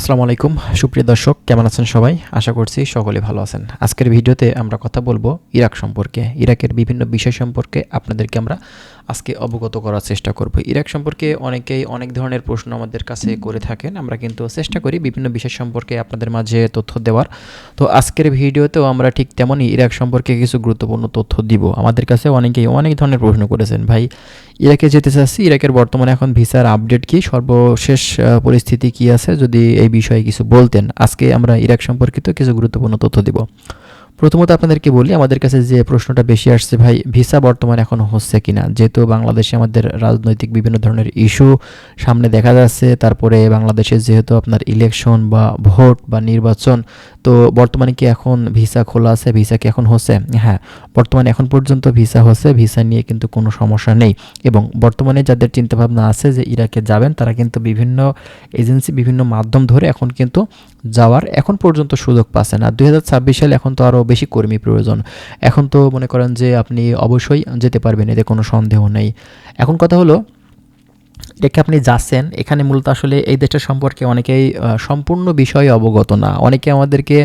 আসসালামু আলাইকুম। সুপ্রিয় দর্শক, কেমন আছেন সবাই? আশা করছি সকলে ভালো আছেন। আজকের ভিডিওতে আমরা কথা বলব ইরাক সম্পর্কে। ইরাকের বিভিন্ন বিষয় সম্পর্কে আপনাদেরকে আমরা আজকে অবগত করার চেষ্টা করব। ইরাক সম্পর্কে অনেকেই অনেক ধরনের প্রশ্ন আমাদের কাছে করে থাকেন। আমরা কিন্তু চেষ্টা করি বিভিন্ন বিষয় সম্পর্কে আপনাদের মাঝে তথ্য দেওয়ার। তো আজকের ভিডিওতেও আমরা ঠিক তেমনই ইরাক সম্পর্কে কিছু গুরুত্বপূর্ণ তথ্য দিব। আমাদের কাছে অনেকেই অনেক ধরনের প্রশ্ন করেছেন, ভাই, ইরাকে যেতে চাচ্ছি? ইরাকের বর্তমানে এখন ভিসার আপডেট কি? সর্বশেষ পরিস্থিতি কি আছে? যদি এই বিষয়ে কিছু বলতেন, আজকে আমরা ইরাক সম্পর্কিত কিছু গুরুত্বপূর্ণ তথ্য দিব। প্রথমত আপনাদেরকে বলি, আমাদের কাছে যে প্রশ্নটা বেশি আসছে, ভাই, ভিসা বর্তমানে এখন হচ্ছে কিনা? যেহেতু বাংলাদেশে আমাদের রাজনৈতিক বিভিন্ন ধরনের ইস্যু সামনে দেখা যাচ্ছে, তারপরে বাংলাদেশে যেহেতু আপনার ইলেকশন বা ভোট বা নির্বাচন তো বর্তমানে কি এখন ভিসা খোলা আছে? ভিসা কি এখন হচ্ছে? হ্যাঁ বর্তমানে এখন পর্যন্ত ভিসা হচ্ছে। ভিসা নিয়ে কিন্তু কোনো সমস্যা নেই। এবং বর্তমানে যাদের চিন্তাভাবনা আছে যে ইরাকে যাবেন, তারা কিন্তু বিভিন্ন এজেন্সি, বিভিন্ন মাধ্যম ধরে এখন কিন্তু যাওয়ার এখন পর্যন্ত সুযোগ পাচ্ছেন আর দুই সালে এখন তো আরও বেশি কর্মী প্রয়োজন। এখন তো মনে করেন যে আপনি অবশ্যই যেতে পারবেন, এতে কোনো সন্দেহ নেই। এখন কথা হলো এটাকে আপনি যাচ্ছেন, এখানে মূলত আসলে এই দেশটা সম্পর্কে অনেকেই সম্পূর্ণ বিষয়ে অবগত না। অনেকে আমাদেরকে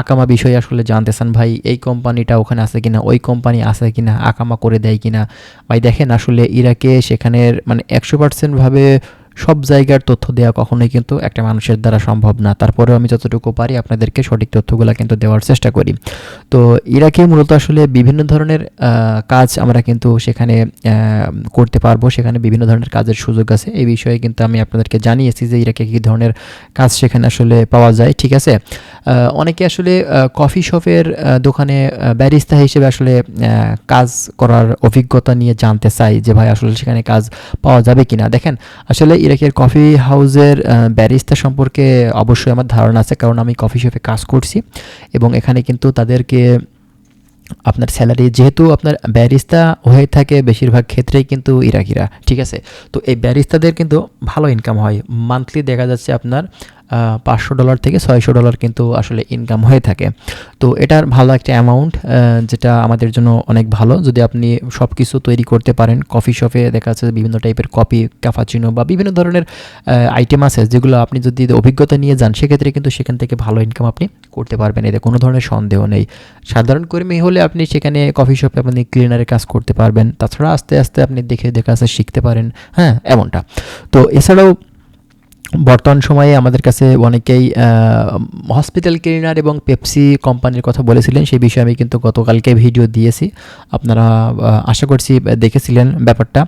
আকামা বিষয়ে আসলে জানতে চান ভাই, এই কোম্পানিটা ওখানে আছে কিনা? ওই কোম্পানি আছে কিনা? আকামা করে দেয় কিনা? ভাই, দেখেন আসলে ইরাকে সেখানের মানে একশো পার্সেন্টভাবে সব জায়গার তথ্য দেওয়া কখনোই কিন্তু একটা মানুষের দ্বারা সম্ভব না। তারপরেও আমি যতটুকু পারি আপনাদেরকে সঠিক তথ্যগুলো কিন্তু দেওয়ার চেষ্টা করি। তো ইরাকে মূলত আসলে বিভিন্ন ধরনের কাজ আমরা কিন্তু সেখানে করতে পারব। সেখানে বিভিন্ন ধরনের কাজের সুযোগ আছে। এই বিষয়ে কিন্তু আমি আপনাদেরকে জানিয়েছি যে ইরাকে কী ধরনের কাজ সেখানে আসলে পাওয়া যায়। ঠিক আছে? অনেকে আসলে কফি শপের দোকানে ব্যারিস্তা হিসেবে আসলে কাজ করার অভিজ্ঞতা নিয়ে জানতে চাই যে ভাই আসলে সেখানে কাজ পাওয়া যাবে কি না দেখেন, আসলে ইরাকের কফি হাউজের ব্যারিস্তা সম্পর্কে অবশ্যই আমার ধারণা আছে, কারণ আমি কফি শপে কাজ করছি এবং এখানে কিন্তু তাদেরকে আপনার স্যালারি যেহেতু আপনার ব্যারিস্তা হয়ে থাকে বেশিরভাগ ক্ষেত্রেই কিন্তু ইরাকিরা, ঠিক আছে? তো এই ব্যারিস্তাদের কিন্তু ভালো ইনকাম হয়। মান্থলি দেখা যাচ্ছে আপনার পাঁচশো ডলার থেকে ছয়শো ডলার কিন্তু আসলে ইনকাম হয়ে থাকে। তো এটার ভালো একটা অ্যামাউন্ট যেটা আমাদের জন্য অনেক ভালো। যদি আপনি সব কিছু তৈরি করতে পারেন কফি শপে দেখা যাচ্ছে বিভিন্ন টাইপের কফি ক্যাফাচিনো বা বিভিন্ন ধরনের আইটেম আছে যেগুলো আপনি যদি অভিজ্ঞতা নিয়ে যান, সেক্ষেত্রে কিন্তু সেখান থেকে ভালো ইনকাম আপনি করতে পারবেন। এতে কোনো ধরনের সন্দেহ নেই। সাধারণ কর্মী হলে আপনি সেখানে কফি শপে আপনি ক্লিনারের কাজ করতে পারবেন। তাছাড়া আস্তে আস্তে আপনি দেখে দেখে, আস্তে শিখতে পারেন। হ্যাঁ এমনটা। তো এছাড়াও বর্তমান সময়ে আমাদের কাছে অনেকেই হসপিটাল ক্লিনার এবং পেপসি কোম্পানির কথা বলেছিলেন, সেই বিষয়ে আমি কিন্তু গতকালকে ভিডিও দিয়েছি। আপনারা আশা করছি দেখেছিলেন ব্যাপারটা।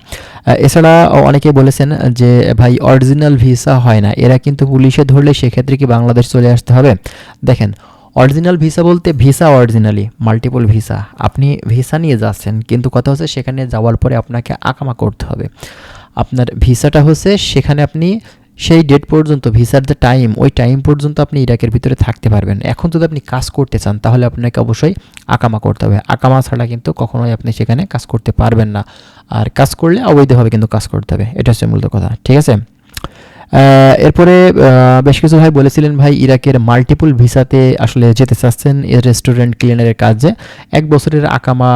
এছাড়া অনেকে বলেছেন যে, ভাই অরিজিনাল ভিসা হয় না। এরা কিন্তু পুলিশে ধরলে সেক্ষেত্রে কি বাংলাদেশ চলে আসতে হবে? দেখেন অরিজিনাল ভিসা বলতে ভিসা অরিজিনালি মাল্টিপল ভিসা আপনি ভিসা নিয়ে যাচ্ছেন, কিন্তু কথা হচ্ছে সেখানে যাওয়ার পরে আপনাকে আকামা করতে হবে। আপনার ভিসাটা হচ্ছে, সেখানে আপনি সেই ডেট পর্যন্ত ভিসার যে টাইম ওই টাইম পর্যন্ত আপনি ইরাকের ভিতরে থাকতে পারবেন। এখন যদি আপনি কাজ করতে চান, তাহলে আপনাকে অবশ্যই আকামা করতে হবে। আকামা ছাড়া কিন্তু কখনোই আপনি সেখানে কাজ করতে পারবেন না। আর কাজ করলে অবৈধভাবে কিন্তু কাজ করতে হবে। এটা হচ্ছে মূলত কথা। ঠিক আছে? এরপরে বেশ কিছু ভাই বলেছিলেন, ভাই, ইরাকের মাল্টিপল ভিসাতে আসলে যেতে চাচ্ছেন। রেস্টুরেন্ট ক্লিনারের কাজে এক বছরের আকামা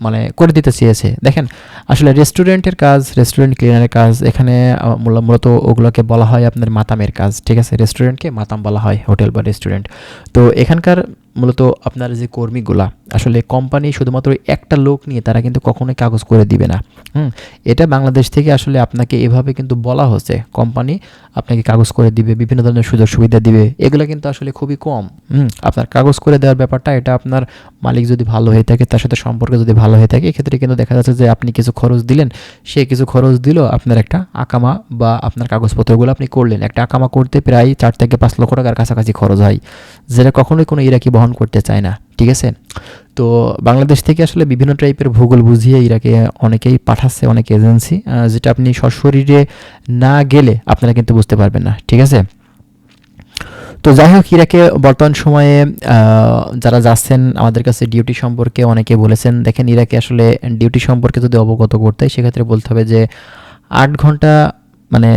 মানে করে দিতে চেয়েছে। দেখেন, আসলে রেস্টুরেন্টের কাজ রেস্টুরেন্ট ক্লিনারের কাজ, এখানে মূল- মূলত ওগুলোকে বলা হয় আপনার মাতামের কাজ, ঠিক আছে? রেস্টুরেন্টকে মাতাম বলা হয়, হোটেল বা রেস্টুরেন্ট তো এখানকার মূলত আপনার যে কর্মীগুলা আসলে কোম্পানি শুধুমাত্র একটা লোক নিয়ে তারা কিন্তু কখনোই কাগজ করে দিবে না। হুম, এটা বাংলাদেশ থেকে আসলে আপনাকে এভাবে কিন্তু বলা হচ্ছে কোম্পানি আপনাকে কাগজ করে দিবে, বিভিন্ন ধরনের সুযোগ সুবিধা দিবে, এগুলো কিন্তু আসলে খুবই কম। হুম, আপনার কাগজ করে দেওয়ার ব্যাপারটা, এটা আপনার মালিক যদি ভালো হয়ে থাকে, তার সাথে সম্পর্ক যদি ভালো হয়ে থাকে, এক্ষেত্রে কিন্তু দেখা যাচ্ছে যে আপনি কিছু খরচ দিলেন, সে কিছু খরচ দিল আপনার একটা আকামা বা আপনার কাগজপত্রগুলো আপনি করলেন। একটা আকামা করতে প্রায় চার থেকে পাঁচ লক্ষ টাকার কাছাকাছি খরচ হয়, যেটা কখনোই কোনো ইরাকি বহন করতে চায় না। ঠিক আছে? তো বাংলাদেশ থেকে আসলে বিভিন্ন টাইপের ভূগোল বুঝিয়ে ইরাকে অনেকেই পাঠাচ্ছে, অনেক এজেন্সি যেটা আপনি সশরীরে না গেলে আপনারা কিন্তু বুঝতে পারবেন না, ঠিক আছে? তো যাই হোক, ইরাকে বর্তমান সময়ে যারা যাচ্ছেন, আমাদের কাছে ডিউটি সম্পর্কে অনেকে বলেছেন, দেখেন ইরাকে আসলে ডিউটি সম্পর্কে যদি অবগত করতে সেক্ষেত্রে বলতে হবে যে আট ঘণ্টা মানে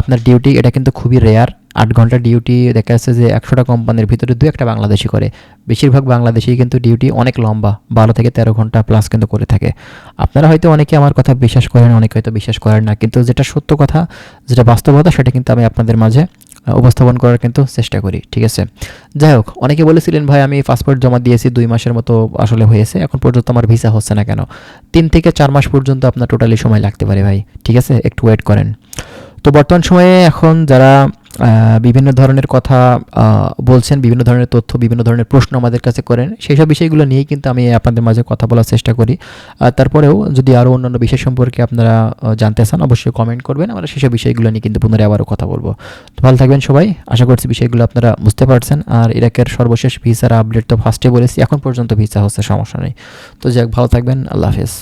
আপনার ডিউটি এটা কিন্তু খুবই রেয়ার আট ঘণ্টা ডিউটি দেখা যাচ্ছে যে একশোটা কোম্পানির ভিতরে দু একটা বাংলাদেশি করে। বেশিরভাগ বাংলাদেশি কিন্তু ডিউটি অনেক লম্বা, বারো থেকে তেরো ঘণ্টা প্লাস কিন্তু করে থাকে। আপনারা হয়তো অনেকে আমার কথা বিশ্বাস করেন, অনেকে হয়তো বিশ্বাস করেন না, কিন্তু যেটা সত্য কথা, যেটা বাস্তবতা, সেটা কিন্তু আমি আপনাদের মাঝে উপস্থাপন করার কিন্তু চেষ্টা করি, ঠিক আছে? যাই হোক, অনেকে বলেছিলেন, ভাই, আমি পাসপোর্ট জমা দিয়েছি, দুই মাসের মতো আসলে হয়েছে, এখন পর্যন্ত আমার ভিসা হচ্ছে না কেন? তিন থেকে চার মাস পর্যন্ত আপনার টোটালি সময় লাগতে পারে, ভাই, ঠিক আছে? একটু ওয়েট করেন। তো বর্তমান সময়ে এখন যারা বিভিন্ন ধরনের কথা বলছেন, বিভিন্ন ধরনের তথ্য, বিভিন্ন ধরনের প্রশ্ন আমাদের কাছে করেন সেই সব বিষয়গুলো নিয়েই কিন্তু আমি আপনাদের মাঝে কথা বলার চেষ্টা করি। তারপরেও যদি আরও অন্যান্য বিষয় সম্পর্কে আপনারা জানতে চান, অবশ্যই কমেন্ট করবেন। আমরা সেসব বিষয়গুলো নিয়ে কিন্তু পুনরায় আবারও কথা বলব। তো ভালো থাকবেন সবাই। আশা করছি বিষয়গুলো আপনারা বুঝতে পারছেন। আর ইরাকের সর্বশেষ ভিসার আপডেট তো ফার্স্টে বলেছি, এখন পর্যন্ত ভিসা হচ্ছে, সমস্যা নেই। তো যাক, ভালো থাকবেন। আল্লাহ হাফেজ।